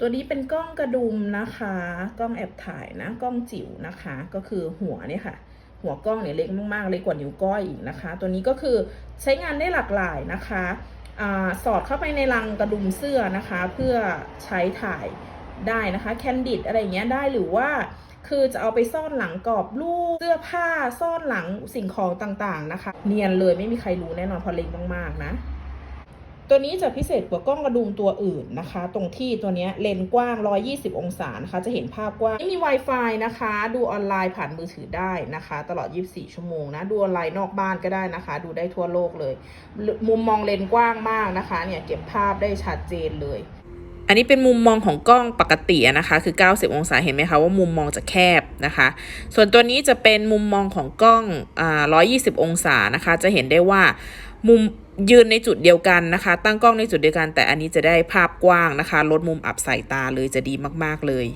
ตัวนี้เป็นกล้องกระดุมนะคะ กล้องแอบถ่ายนะ กล้องจิ๋วนะคะ ก็คือหัวเนี่ยค่ะ หัวกล้องเนี่ยเล็กมากๆ เล็กกว่านิ้วก้อยอีกนะคะ ตัวนี้ก็คือใช้งานได้หลากหลายนะคะอาสอดเข้าไปในรังกระดุมเสื้อนะคะ เพื่อใช้ถ่ายได้นะคะ แคนดิดอะไรเงี้ยได้หรือว่า คือจะเอาไปซ่อนหลังกรอบรูปเสื้อผ้าซ่อนหลังสิ่งของต่างๆนะคะ เนียนเลยไม่มีใครรู้แน่นอนเพราะเล็กมากๆนะ ตัวนี้จะพิเศษกว่ากล้องกระดุมตัวอื่นนะคะ ตรงที่ตัวนี้เลนกว้าง 120 องศานะคะ จะเห็นภาพกว้างไม่มี Wi-Fi นะคะ ดูออนไลน์ผ่านมือถือได้นะคะ ตลอด 24 ชั่วโมงนะ ดูออนไลน์นอกบ้านก็ได้นะคะ ดูได้ทั่วโลกเลย มุมมองเลนกว้างมากนะคะ เนี่ยเก็บภาพได้ชัดเจนเลยอันนี้เป็นมุมมองของกล้องปกตินะคะ คือ 90 องศา เห็นไหมคะว่ามุมมองจะแคบนะคะ ส่วนตัวนี้จะเป็นมุมมองของกล้องอ่า120 องศานะคะ จะเห็นได้ว่า มุมยืนในจุดเดียวกันนะคะ ตั้งกล้องในจุดเดียวกัน แต่อันนี้จะได้ภาพกว้างนะคะ ลดมุมอับสายตาเลยจะดีมาก ๆ เลย